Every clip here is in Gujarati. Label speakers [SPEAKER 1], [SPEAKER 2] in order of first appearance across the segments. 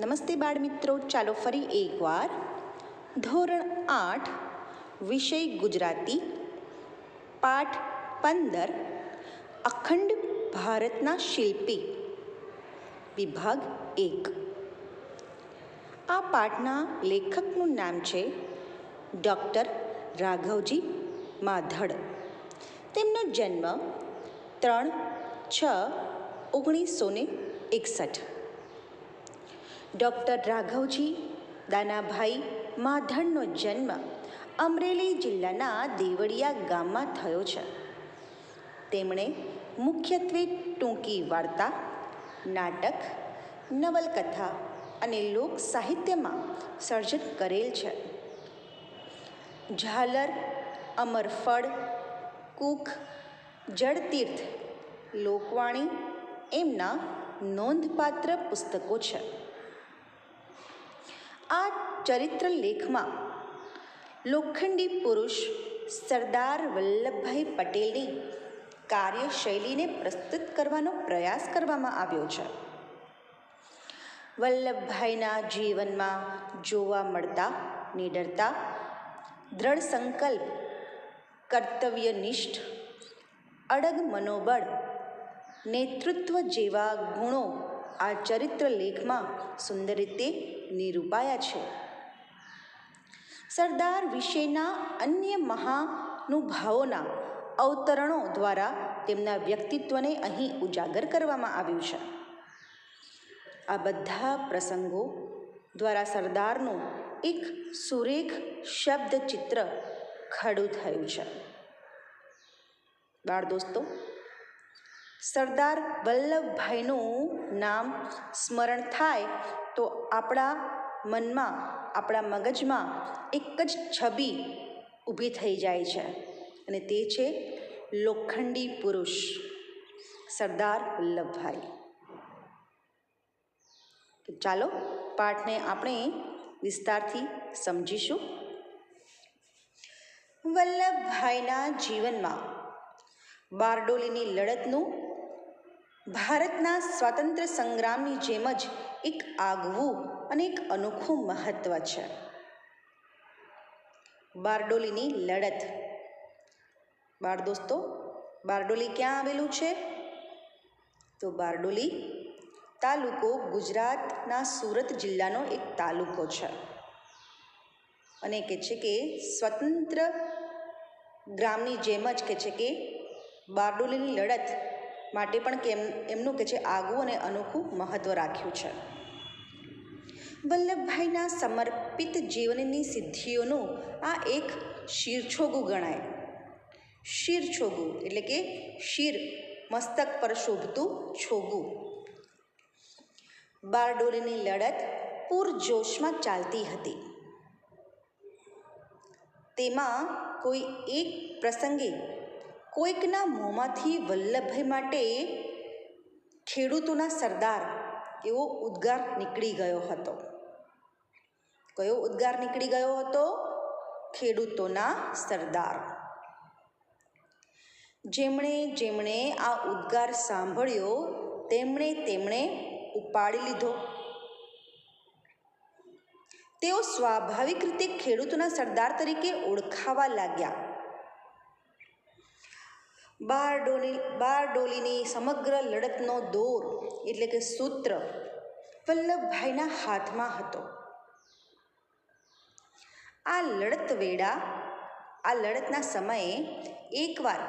[SPEAKER 1] નમસ્તે બાળમિત્રો, ચાલો ફરી એકવાર. ધોરણ આઠ, વિષય ગુજરાતી, પાઠ પંદર, અખંડ ભારતના શિલ્પી, વિભાગ એક. આ પાઠના લેખકનું નામ છે ડૉક્ટર રાઘવજી માધડ. તેમનો જન્મ ત્રણ છ ઓગણીસો ને એકસઠ. ડૉક્ટર રાઘવજી, દાનાભાઈ, માધણનો જન્મ અમરેલી જિલ્લાના દેવળિયા ગામમાં થયો છે. તેમણે મુખ્યત્વે ટૂંકી વાર્તા, નાટક, નવલકથા અને લોક સાહિત્યમાં સર્જન કરેલ છે. ઝાલર, અમરફળ, કૂક, જળતીર્થ, લોકવાણી એમના નોંધપાત્ર પુસ્તકો છે. આ ચરિત્ર લેખમાં લોખંડી પુરુષ સરદાર વલ્લભભાઈ પટેલની કાર્યશૈલીને પ્રસ્તુત કરવાનો પ્રયાસ કરવામાં આવ્યો છે. વલ્લભભાઈના જીવનમાં જોવા મળતા, નિડરતા, દ્રઢ સંકલ્પ, કર્તવ્યનિષ્ઠ, અડગ મનોબળ, નેતૃત્વ જેવા ગુણો આ ચરિત્ર લેખમાં સુંદર રીતે નિરૂપાયા છે. સરદાર વિશેના અન્ય મહાનુભાવોના અવતરણો દ્વારા તેમના વ્યક્તિત્વને અહીં ઉજાગર કરવામાં આવ્યું છે. આ બધા પ્રસંગો દ્વારા સરદારનું એક સુરેખ શબ્દ ચિત્ર ખડું થયું છે. બાળ દોસ્તો સરદાર વલ્લભભાઈનું નામ સ્મરણ થાય તો આપણા મનમાં, આપણા મગજમાં એક જ છબી ઊભી થઈ જાય છે અને તે છે લોખંડી પુરુષ, સરદાર વલ્લભભાઈ. ચાલો પાઠને આપણે વિસ્તારથી સમજીશું. વલ્લભભાઈના જીવનમાં બારડોલીની લડતનું ભારતના સ્વાતંત્ર્ય સંગ્રામની જેમ જ એક આગવું અને એક અનોખું મહત્ત્વ છે. બારડોલીની લડત. બાળ દોસ્તો, બારડોલી ક્યાં આવેલું છે? તો બારડોલી તાલુકો ગુજરાતના સુરત જિલ્લાનો એક તાલુકો છે. અને કહે છે કે સ્વતંત્ર ગ્રામની જેમ જ કહે છે કે બારડોલીની લડત માટે પણ કેમ એમનું કે છે આગવું અને અનોખું મહત્ત્વ રાખ્યું છે. વલ્લભભાઈના સમર્પિત જીવનની સિદ્ધિઓનું આ એક શિરછોગું ગણાય. શિરછોગું એટલે કે શિર મસ્તક પર શોભતું છોગું. બારડોલીની લડત પૂરજોશમાં ચાલતી હતી. તેમાં કોઈ એક પ્રસંગે કોઈકના મોંમાંથી વલ્લભભાઈ માટે ખેડૂતોના સરદાર એવો ઉદ્ગાર નીકળી ગયો હતો. કયો ઉદ્ગાર નીકળી ગયો હતો? ખેડૂતોના સરદાર. જેમણે જેમણે આ ઉદ્ગાર સાંભળ્યો, તેમણે તેમણે ઉપાડી લીધો. તેઓ સ્વાભાવિક રીતે ખેડૂતોના સરદાર તરીકે ઓળખાવા લાગ્યા. બારડોલી બારડોલીની સમગ્ર લડતનો દોર એટલે કે સૂત્ર વલ્લભભાઈના હાથમાં હતો. આ લડત વેળા, આ લડતના સમયે એકવાર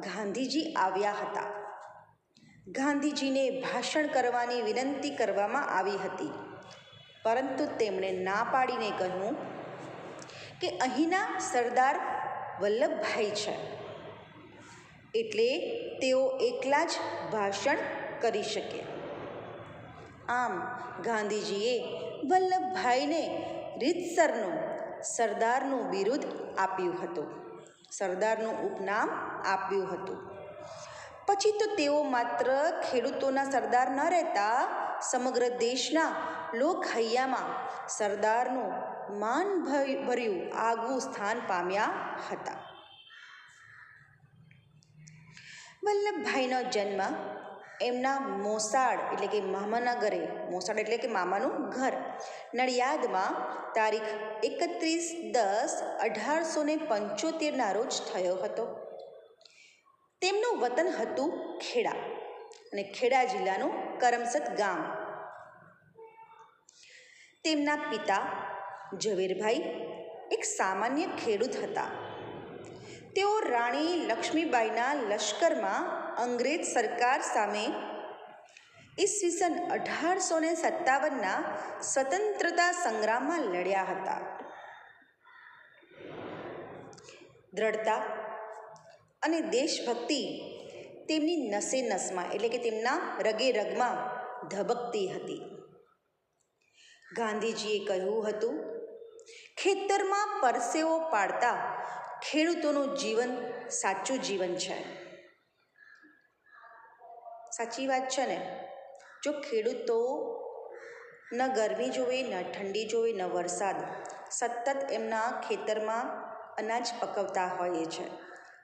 [SPEAKER 1] ગાંધીજી આવ્યા હતા. ગાંધીજીને ભાષણ કરવાની વિનંતી કરવામાં આવી હતી. પરંતુ તેમણે ના પાડીને કહ્યું કે અહીંના સરદાર વલ્લભભાઈ છે. એટલે તેઓ એકલા જ ભાષણ કરી શકે. આમ ગાંધીજીએ વલ્લભભાઈને રીતસરનું, સરદારનું બિરુદ આપ્યું હતું. સરદારનું ઉપનામ આપ્યું હતું. પછી તો તેઓ માત્ર ખેડૂતોના સરદાર ન રહેતા, સમગ્ર દેશના લોકહૈયામાં સરદારનું માન ભર્યું આગવું સ્થાન પામ્યા હતા. વલ્લભભાઈનો જન્મ એમના મોસાળ એટલે કે મામાના ઘરે, મોસાળ એટલે કે મામાનું ઘર. નડિયાદમાં તારીખ એકત્રીસ દસ અઢારસો ને પંચોતેરના રોજ થયો હતો. તેમનું વતન હતું ખેડા અને ખેડા જિલ્લાનું કરમસદ ગામ. તેમના પિતા ઝવેરભાઈ એક સામાન્ય ખેડૂત હતા. તેઓ રાણી લક્ષ્મીબાઈના લશ્કરમાં અંગ્રેજ સરકાર સામે ઈસવીસન અઢારસો ને સત્તાવનના સ્વતંત્રતા સંગ્રામમાં લડ્યા હતા. દ્રઢતા અને દેશભક્તિ તેમની નસે નસમાં, એટલે કે તેમના રગે રગમાં ધબકતી હતી. ગાંધીજીએ કહ્યું હતું, ખેતરમાં પરસેવો પાડતા ખેડૂતોનું જીવન સાચું જીવન છે. સાચી વાત છે ને? જો ખેડૂતો ન ગરમી જોવે ન ઠંડી જોવે ન વરસાદ, સતત એમના ખેતરમાં અનાજ પકવતા હોય છે.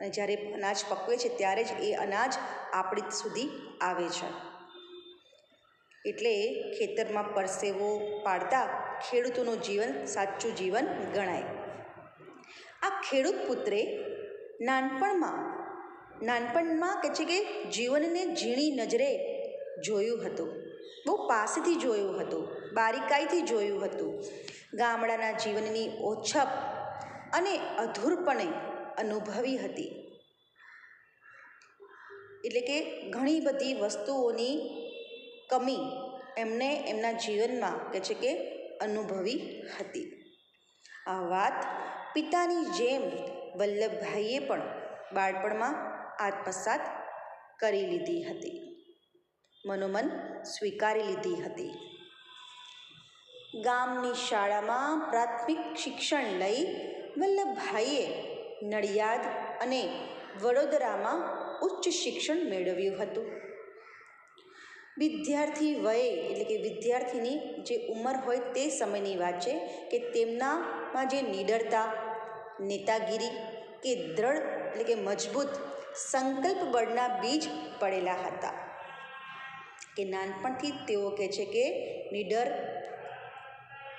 [SPEAKER 1] અને જ્યારે અનાજ પકવે છે, ત્યારે જ એ અનાજ આપણી સુધી આવે છે. એટલે ખેતરમાં પરસેવો પાડતા ખેડૂતોનું જીવન સાચું જીવન ગણાય. આ ખેડૂત પુત્રે નાનપણમાં નાનપણમાં કે છે કે જીવનને ઝીણી નજરે જોયું હતું. બહુ પાસેથી જોયું હતું, બારીકાઈથી જોયું હતું. ગામડાના જીવનની ઓછપ અને અધૂરપણે અનુભવી હતી. એટલે કે ઘણી બધી વસ્તુઓની કમી એમને એમના જીવનમાં કે છે કે અનુભવી હતી. આ વાત પિતાની જેમ વલ્લભભાઈએ પણ બાળપણમાં આત્મસાત કરી લીધી હતી. મનોમન સ્વીકારી લીધી હતી. ગામની શાળામાં પ્રાથમિક શિક્ષણ લઈ વલ્લભભાઈએ નડિયાદ અને વડોદરામાં ઉચ્ચ શિક્ષણ મેળવ્યું હતું. વિદ્યાર્થી વયે, એટલે કે વિદ્યાર્થીની જે ઉંમર હોય તે સમયની વાત છે કે તેમનામાં જે નિડરતા, નેતાગીરી કે દ્રઢ, એટલે કે મજબૂત સંકલ્પ બળના બીજ પડેલા હતા. કે નાનપણથી તેઓ કહે છે કે નિડર,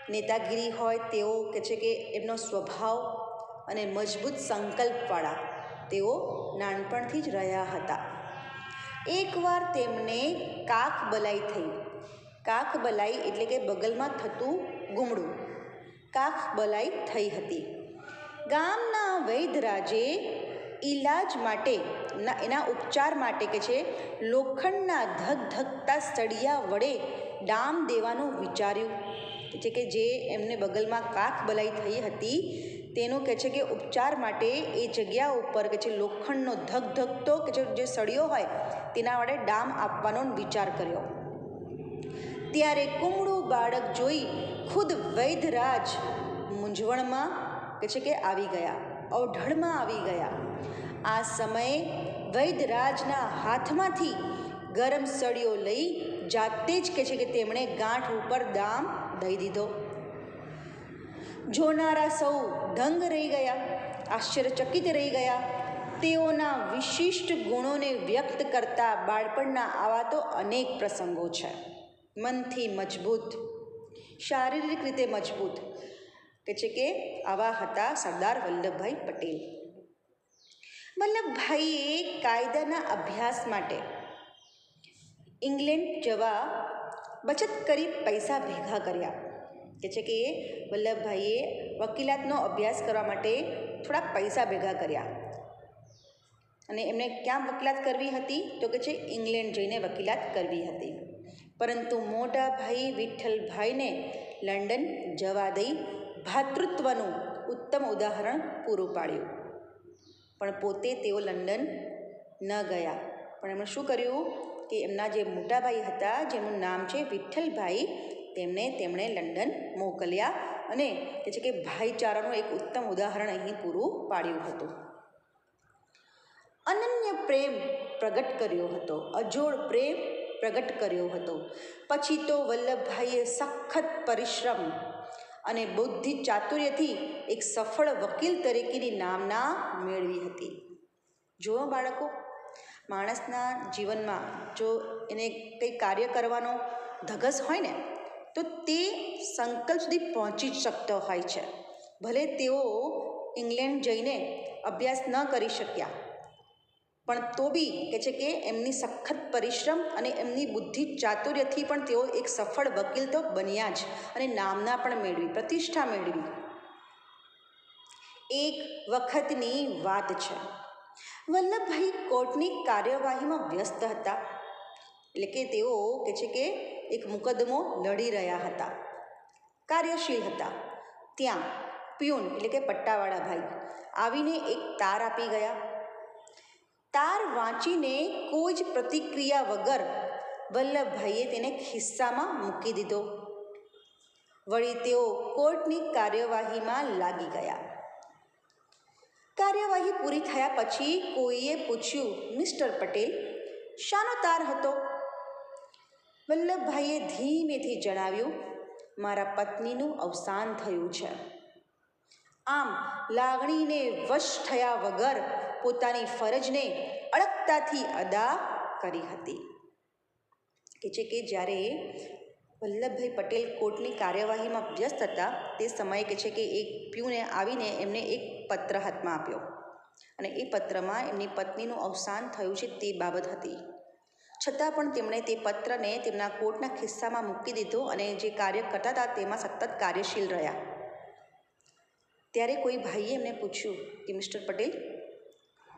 [SPEAKER 1] નેતાગીરી હોય તેઓ કહે છે કે એમનો સ્વભાવ અને મજબૂત સંકલ્પવાળા તેઓ નાનપણથી જ રહ્યા હતા. એકવાર તેમને કાક બલાઈ થઈ. કાક બલાઈ એટલે કે બગલમાં થતું ગુમડું. કાક બલાઈ થઈ હતી. ગામના વૈદ્યરાજે ઈલાજ માટે એના ઉપચાર માટે કે છે, લોખંડના ધગધગતા સળિયા વડે ડામ દેવાનું વિચાર્યું. છે કે જે એમને બગલમાં કાક બલાઈ થઈ હતી તેનું કહે છે કે ઉપચાર માટે એ જગ્યા ઉપર કે છે લોખંડનો ધગધગતો કે જે સળિયો હોય, તેના વડે ડામ આપવાનો વિચાર કર્યો. ત્યારે કુમળું બાળક જોઈ ખુદ વૈધરાજ મૂંઝવણમાં કે છે કે આવી ગયા, અવઢળમાં આવી ગયા. આ સમયે વૈધરાજના હાથમાંથી ગરમ સળિયો લઈ જાતે જ કે છે કે તેમણે ગાંઠ ઉપર દામ દઈ દીધો. જોનારા સૌ દંગ રહી ગયા, આશ્ચર્યચકિત રહી ગયા. તેઓના વિશિષ્ટ ગુણોને વ્યક્ત કરતા બાળપણના આવા તો અનેક પ્રસંગો છે. મનથી મજબૂત, શારીરિક રીતે મજબૂત, કે છે કે આવા હતા સરદાર વલ્લભભાઈ પટેલ. વલ્લભભાઈએ કાયદાના અભ્યાસ માટે ઇંગ્લેન્ડ જવા બચત કરી પૈસા ભેગા કર્યા. કે છે કે વલ્લભભાઈએ વકીલાતનો અભ્યાસ કરવા માટે થોડાક પૈસા ભેગા કર્યા. અને એમણે ક્યાં વકીલાત કરવી હતી તો કે છે ઇંગ્લેન્ડ જઈને વકીલાત કરવી હતી. પરંતુ મોટા ભાઈ વિઠ્ઠલભાઈને લંડન જવા દઈ ભાતૃત્વનું ઉત્તમ ઉદાહરણ પૂરું પાડ્યું. પણ પોતે તેઓ લંડન ન ગયા. પણ એમણે શું કર્યું કે એમના જે મોટા ભાઈ હતા, જેમનું નામ છે વિઠ્ઠલભાઈ તેમને તેમણે લંડન મોકલ્યા અને કે છે કે ભાઈચારાનું એક ઉત્તમ ઉદાહરણ અહીં પૂરું પાડ્યું હતું. અનન્ય પ્રેમ પ્રગટ કર્યો હતો, અજોડ પ્રેમ પ્રગટ કર્યો હતો. પછી તો વલ્લભભાઈએ સખત પરિશ્રમ અને બુદ્ધિ ચાતુર્યથી એક સફળ વકીલ તરીકેની નામના મેળવી હતી. જુઓ બાળકો, માણસના જીવનમાં જો એને કંઈ કાર્ય કરવાનો ધગસ હોય ને તો તે સંકલ્પ સુધી પહોંચી જ શકતો હોય છે. ભલે તેઓ ઇંગ્લેન્ડ જઈને અભ્યાસ ન કરી શક્યા, પણ તો બી કે છે કે એમની સખત પરિશ્રમ અને એમની બુદ્ધિ ચાતુર્યથી પણ તેઓ એક સફળ વકીલ તો બન્યા જ અને નામના પણ મેળવી, પ્રતિષ્ઠા મેળવી. એક વખતની વાત છે. વલ્લભભાઈ કોર્ટની કાર્યવાહીમાં વ્યસ્ત હતા. એટલે કે તેઓ કે છે કે એક મુકદ્દમો લડી રહ્યા હતા. કાર્યશીલ હતા. ત્યાં પ્યુન એટલે કે પટ્ટાવાળા ભાઈ આવીને એક તાર આપી ગયા. તાર વાંચીને કોઈ જ પ્રતિક્રિયા વગર વલ્લભભાઈએ તેને ખિસ્સામાં મૂકી દીધો. વળી તેઓ કોર્ટની કાર્યવાહીમાં લાગી ગયા. કાર્યવાહી પૂરી થયા પછી કોઈએ પૂછ્યું, મિસ્ટર પટેલ, શાનો તાર હતો? વલ્લભભાઈએ ધીમેથી જણાવ્યું, મારા પત્નીનું અવસાન થયું છે. આમ લાગણીને વશ થયા વગર પોતાની ફરજને અડગતાથી અદા કરી હતી. કે છે કે જ્યારે વલ્લભભાઈ પટેલ કોર્ટની કાર્યવાહીમાં વ્યસ્ત હતા, તે સમયે કે છે કે એક પ્યુને આવીને એમને એક પત્ર હાથમાં આપ્યો. અને એ પત્રમાં એમની પત્નીનું અવસાન થયું છે તે બાબત હતી. છતાં પણ તેમણે તે પત્રને તેમના કોર્ટના ખિસ્સામાં મૂકી દીધો અને જે કાર્ય કરતા હતા તેમાં સતત કાર્યશીલ રહ્યા. ત્યારે કોઈ ભાઈએ એમને પૂછ્યું કે, મિસ્ટર પટેલ,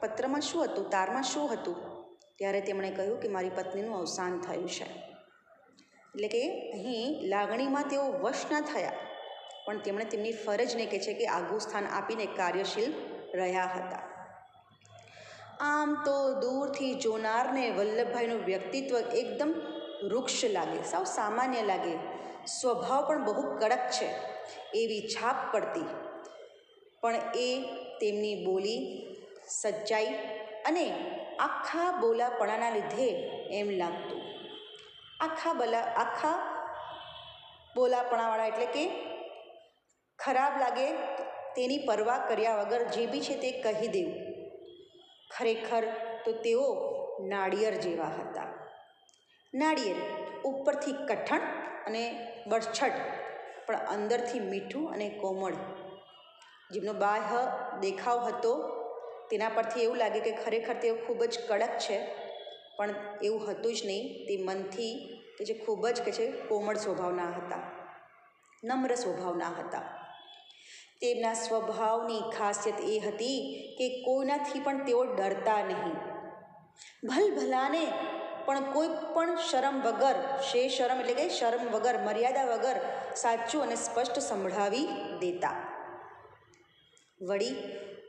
[SPEAKER 1] પત્રમાં શું હતું? તારમાં શું હતું? ત્યારે તેમણે કહ્યું કે, મારી પત્નીનું અવસાન થયું છે. એટલે કે અહીં લાગણીમાં તેઓ વશ ન થયા. પણ તેમણે તેમની ફરજને કહે છે કે આગવું સ્થાન આપીને કાર્યશીલ રહ્યા હતા. આમ તો દૂરથી જોનારને વલ્લભભાઈનું વ્યક્તિત્વ એકદમ વૃક્ષ લાગે, સાવ સામાન્ય લાગે. સ્વભાવ પણ બહુ કડક છે, એવી છાપ પડતી. પણ એ તેમની બોલી સચ્ચાઈ અને આખા બોલાપણાના લીધે એમ લાગતું. આખા બલા, આખા બોલાપણાવાળા એટલે કે ખરાબ લાગે તેની પરવા કર્યા વગર જે બી છે તે કહી દેવું. ખરેખર તો તેઓ નાળિયેર જેવા હતા. નાળિયેર ઉપરથી કઠણ અને બરછટ, પણ અંદરથી મીઠું અને કોમળ. જેમનો બાહ્ય દેખાવ હતો તેના પરથી એવું લાગે કે ખરેખર તેઓ ખૂબ જ કડક છે, પણ એવું હતું જ નહીં. તે મનથી કે જે ખૂબ જ કે છે કોમળ સ્વભાવના હતા, નમ્ર સ્વભાવના હતા. તેમના સ્વભાવની ખાસિયત એ હતી કે કોઈનાથી પણ તેઓ ડરતા નહીં. ભલભલાને પણ કોઈ પણ શરમ વગર, શે શરમ એટલે કે શરમ વગર, મર્યાદા વગર સાચું અને સ્પષ્ટ સંભળાવી દેતા. વળી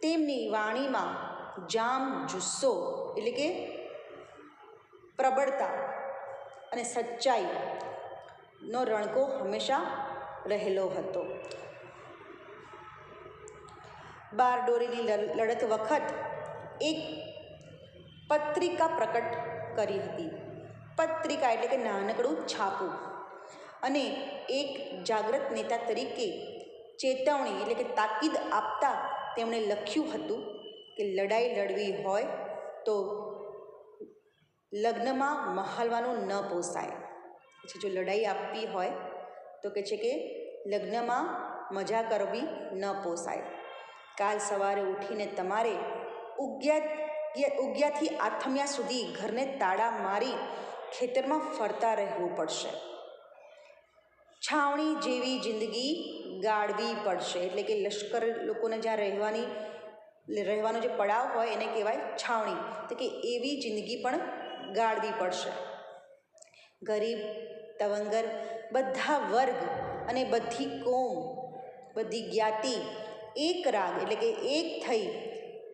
[SPEAKER 1] તેમની વાણીમાં જામ, જુસ્સો એટલે કે પ્રબળતા અને સચ્ચાઈનો રણકો હંમેશા રહેલો હતો. બારડોરીની લડત વખત એક પત્રિકા પ્રકટ કરી હતી. પત્રિકા એટલે કે નાનકડું છાપું. અને એક જાગૃત નેતા તરીકે ચેતવણી એટલે કે તાકીદ આપતા તેમણે લખ્યું હતું કે લડાઈ લડવી હોય તો લગ્નમાં મહાલવાનું ન પોસાય. પછી જો લડાઈ આપવી હોય તો કે છે કે લગ્નમાં મજા કરવી ન પોસાય. કાલ સવારે ઉઠીને તમારે ઉગ્યા ઉગ્યાથી આથમ્યા સુધી ઘરને તાળા મારી ખેતરમાં ફરતા રહેવું પડશે. છાવણી જેવી જિંદગી ગાળવી પડશે. એટલે કે લશ્કર લોકોને જ્યાં રહેવાની, રહેવાનો જે પડાવ હોય એને કહેવાય છાવણી. તો કે એવી જિંદગી પણ ગાળવી પડશે. ગરીબ, તવંગર, બધા વર્ગ અને બધી કોમ, બધી જ્ઞાતિ એક રાગ, એટલે કે એક થઈ,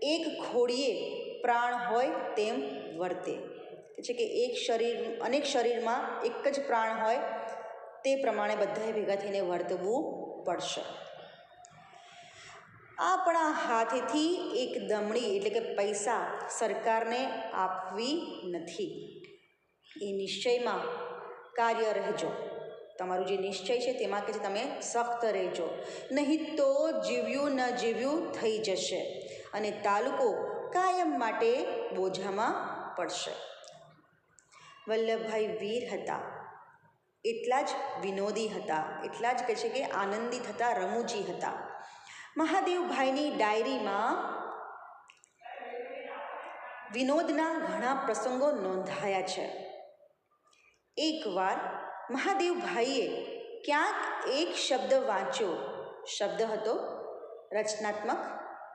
[SPEAKER 1] એક ખોડીએ પ્રાણ હોય તેમ વર્તે. છે કે એક શરીર, અનેક શરીરમાં એક જ પ્રાણ હોય તે પ્રમાણે બધાએ ભેગા થઈને વર્તવું પડશે. આપણા હાથેથી એક દમણી, એટલે કે પૈસા સરકારને આપવી નથી. એ નિશ્ચયમાં કાર્ય રહેજો. તમારું જે નિશ્ચય છે તેમાં કે તમે સખ્ત રહેજો. નહીં તો જીવ્યું ન જીવ્યું થઈ જશે અને તાલુકો કાયમ માટે બોજામાં પડશે. વલ્લભભાઈ વીર હતા. એટલા જ વિનોદી હતા. એટલા જ કહે છે કે આનંદિત હતા, રમૂજી હતા. મહાદેવભાઈની ડાયરીમાં વિનોદના ઘણા પ્રસંગો નોંધાયા છે. એકવાર મહાદેવભાઈએ ક્યાંક એક શબ્દ વાંચ્યો. શબ્દ હતો, રચનાત્મક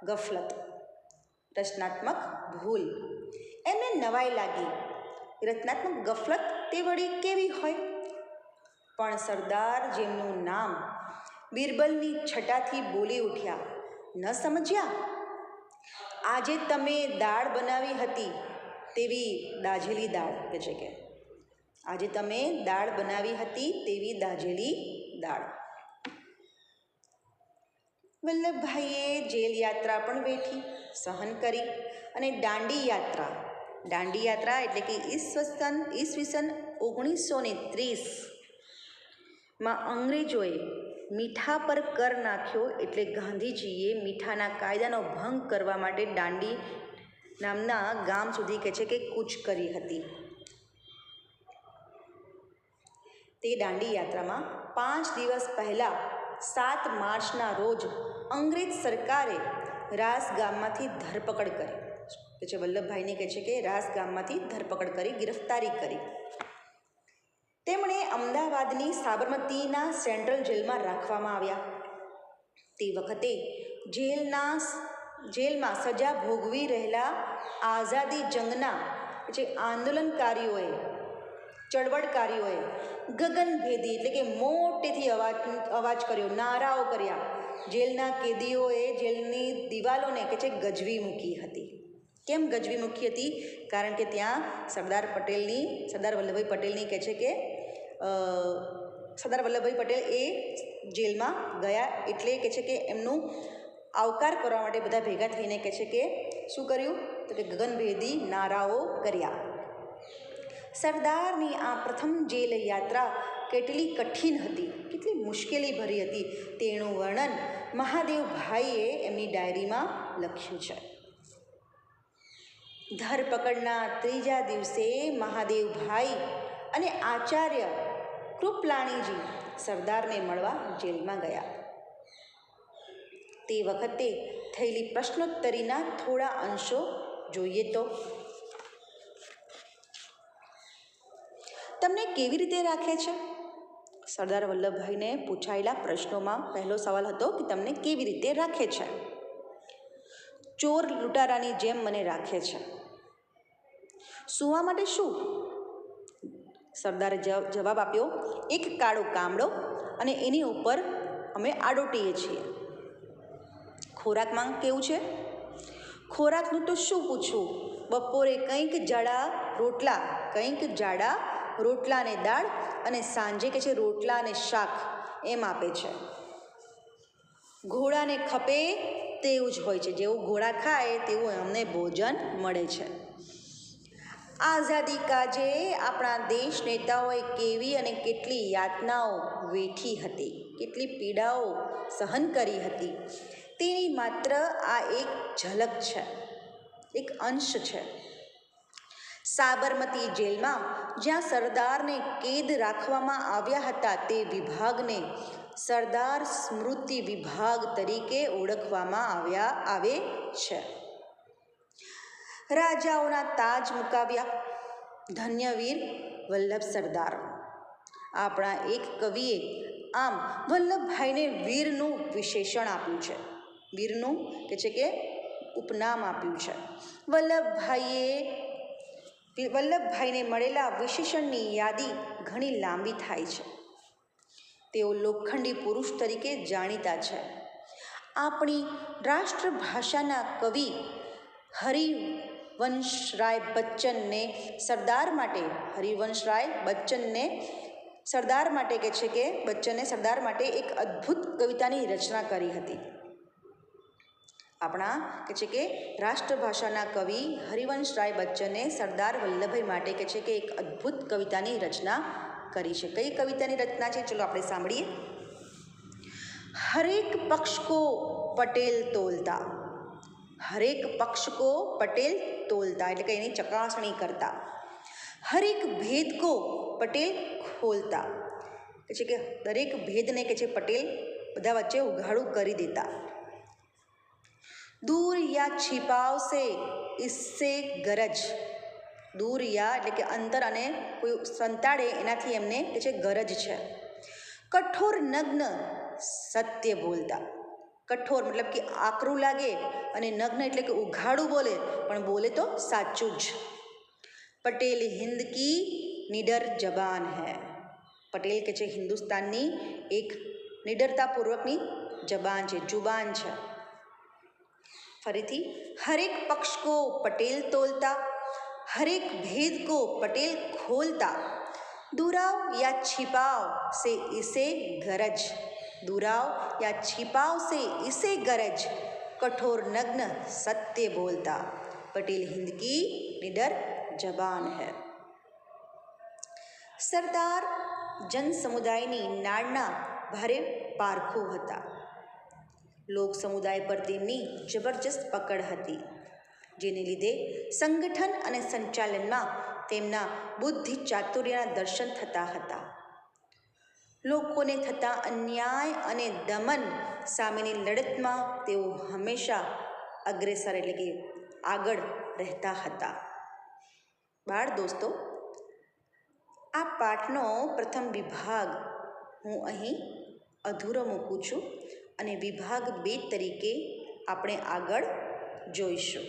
[SPEAKER 1] ગફલત, રચનાત્મક ભૂલ. એમને નવાઈ લાગી. રચનાત્મક ગફલત તે વળી કેવી હોય? પણ સરદાર જેમનું નામ બિરબલની છટાથી બોલી ઉઠ્યા. ન સમજ્યા? આજે તમે દાળ બનાવી હતી, તેવી દાઝેલી દાળ કે છે કે આજે તમે દાળ બનાવી હતી તેવી દાજેલી દાળ. વલ્લભભાઈએ જેલ યાત્રા પણ વેઠી, સહન કરી અને દાંડી યાત્રા. દાંડી યાત્રા એટલે કે ઈસવસન, ઈસવીસન ઓગણીસો ને ત્રીસમાં અંગ્રેજોએ મીઠા પર કર નાખ્યો એટલે ગાંધીજીએ મીઠાના કાયદાનો ભંગ કરવા માટે દાંડી નામના ગામ સુધી કહે છે કે કૂચ કરી હતી. તે દાંડી યાત્રામાં પાંચ દિવસ પહેલાં સાત માર્ચના રોજ અંગ્રેજ સરકારે રાસ ગામમાંથી ધરપકડ કરી. કે છે વલ્લભભાઈને કહે છે કે રાસ ગામમાંથી ધરપકડ કરી, ગિરફ્તારી કરી. તેમણે અમદાવાદની સાબરમતીના સેન્ટ્રલ જેલમાં રાખવામાં આવ્યા. તે વખતે જેલના જેલમાં સજા ભોગવી રહેલા આઝાદી જંગના જે આંદોલનકારીઓએ ચળવળકારીઓએ ગગનભેદી એટલે કે મોટેથી અવાજ અવાજ કર્યો, નારાઓ કર્યા. જેલના કેદીઓએ જેલની દિવાલોને કે છે ગજવી મૂકી હતી. કેમ ગજવી મૂકી હતી? કારણ કે ત્યાં સરદાર પટેલની, સરદાર વલ્લભભાઈ પટેલની કહે છે કે સરદાર વલ્લભભાઈ પટેલ એ જેલમાં ગયા એટલે કહે છે કે એમનું આવકાર કરવા માટે બધા ભેગા થઈને કહે છે કે શું કર્યું? તો કે ગગનભેદી નારાઓ કર્યા. સરદારની આ પ્રથમ જેલ યાત્રા કેટલી કઠિન હતી, કેટલી મુશ્કેલી ભરી હતી, તેનું વર્ણન મહાદેવભાઈએ એમની ડાયરીમાં લખ્યું છે. ધરપકડના ત્રીજા દિવસે મહાદેવભાઈ અને આચાર્ય કૃપલાણીજી સરદારને મળવા જેલમાં ગયા. તે વખતે થયેલી પ્રશ્નોત્તરીના થોડા અંશો જોઈએ તો તમને કેવી રીતે રાખે છે? સરદાર વલ્લભભાઈને પૂછાયેલા પ્રશ્નોમાં પહેલો સવાલ હતો કે તમને કેવી રીતે રાખે છે? ચોર લૂંટારાની જેમ મને રાખે છે. સુવા માટે શું? સરદારે જવાબ આપ્યો, એક કાળો કામડો અને એની ઉપર અમે આડોટીએ છીએ. ખોરાકમાં કેવું છે? ખોરાકનું તો શું પૂછવું? બપોરે કંઈક જાડા રોટલા, કંઈક જાડા રોટલા અને દાળ અને સાંજે કે છે રોટલા અને શાક એમ આપે છે. ઘોડાને ખપે તેવું જ હોય છે. જેવું ઘોડા ખાય તેવું અમને ભોજન મળે છે. આઝાદી કાજે આપણા દેશ નેતાઓએ કેવી અને કેટલી યાતનાઓ વેઠી હતી, કેટલી પીડાઓ સહન કરી હતી. તેની માત્ર આ એક ઝલક છે, એક અંશ છે. સાબરમતી જેલમાં જ્યાં સરદારને કેદ રાખવામાં આવ્યા હતા તે વિભાગને સરદાર સ્મૃતિ વિભાગ તરીકે ઓળખવામાં આવ્યા આવે છે. રાજાઓના તાજ મુકાવ્યા. ધન્યવીર વલ્લભ સરદાર. આપણા એક કવિએ આમ વલ્લભભાઈને વીરનું વિશેષણ આપ્યું છે. વીરનું કે છે કે ઉપનામ આપ્યું છે. વલ્લભભાઈએ વલ્લભભાઈને મળેલા વિશેષણની યાદી ઘણી લાંબી થાય છે. તેઓ લોખંડી પુરુષ તરીકે જાણીતા છે. આપણી રાષ્ટ્રભાષાના કવિ હરિવંશરાય બચ્ચનને સરદાર માટે, હરિવંશરાય બચ્ચનને સરદાર માટે કે છે કે બચ્ચને સરદાર માટે એક અદ્ભુત કવિતાની રચના કરી હતી. આપણા કે છે કે રાષ્ટ્રભાષાના કવિ હરિવંશરાય બચ્ચને સરદાર વલ્લભભાઈ માટે કે છે કે એક અદ્ભુત કવિતાની રચના કરી છે. કઈ કવિતાની રચના છે? ચલો આપણે સાંભળીએ. હરેક પક્ષ કો પટેલ તોલતા. હરેક પક્ષ કો પટેલ તોલતા. એટલે કે એની ચકાસણી કરતા. હરેક ભેદ કો પટેલ ખોલતા. કે છે કે દરેક ભેદને કે છે પટેલ બધા વચ્ચે ઉઘાડું કરી દેતા. દૂર યા છિપાવશે સે ઇસસે ગરજ. દૂર યા એટલે કે અંતર અને કોઈ સંતાડે એનાથી એમને કે છે ગરજ છે. કઠોર નગ્ન સત્ય બોલતા. કઠોર મતલબ કે આકરું લાગે અને નગ્ન એટલે કે ઉઘાડું બોલે, પણ બોલે તો સાચું જ. પટેલ હિન્દ કી નિડર જબાન હૈ. પટેલ કે છે હિન્દુસ્તાનની એક નિડરતાપૂર્વકની જબાન છે, જુબાન છે. ફરીથી હરેક પક્ષ કો પટેલ તોલતા હરેક ભેદ કો પટેલ ખોલતા દુરાવ યા छिपाव से इसे गरज दुराव या छिपाव से इसे गरज कठोर नग्न सत्य बोलता पटेल हिंद की निडर जबान है સરદાર જન સમુદાયની નાળના ભારે પારખું હતા લોક સમુદાય પર તેમની જબરજસ્ત પકડ હતી. જેને લીધે સંગઠન અને સંચાલનમાં તેમના બુદ્ધિ ચાતુર્યના દર્શન થતા હતા. લોકોને થતા અન્યાય અને દમન સામેની લડતમાં તેઓ હંમેશા અગ્રેસર એટલે કે આગળ રહેતા હતા. બાળ દોસ્તો, આ પાઠનો પ્રથમ વિભાગ હું અહીં અધૂરો મૂકું છું. અને વિભાગ બે તરીકે આપણે આગળ જોઈશું.